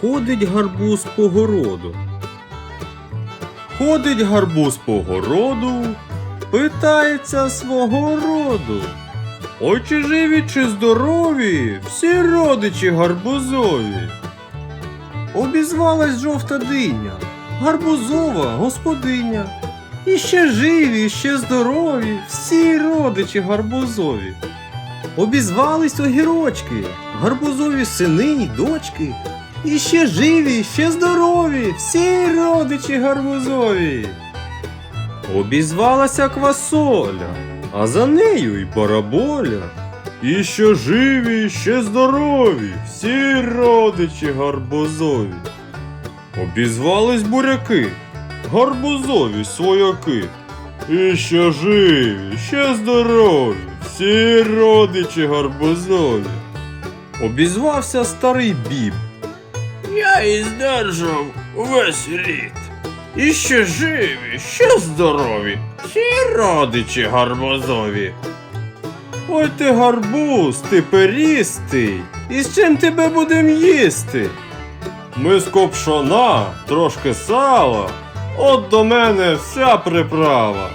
Ходить гарбуз по городу. Ходить гарбуз по городу, питається свого роду. Ой, чи живі, чи здорові, всі родичі гарбузові. Обізвалась жовта диня, гарбузова господиня. І ще живі, ще здорові, всі родичі гарбузові. Обізвались огірочки, гарбузові сини й дочки. І ще живі, ще здорові, всі родичі гарбузові. Обізвалася квасоля, а за нею й бараболя. І ще живі, ще здорові, всі родичі гарбузові. Обізвались буряки, гарбузові свояки. І ще живі, ще здорові, всі родичі гарбузові. Обізвався старий біб. Я і здержав увесь рід. І ще живі, ще здорові, всі родичі гарбузові. Ой ти гарбуз, ти перістий, і з чим тебе будем їсти? Ми з копшона, трошки сала, от до мене вся приправа.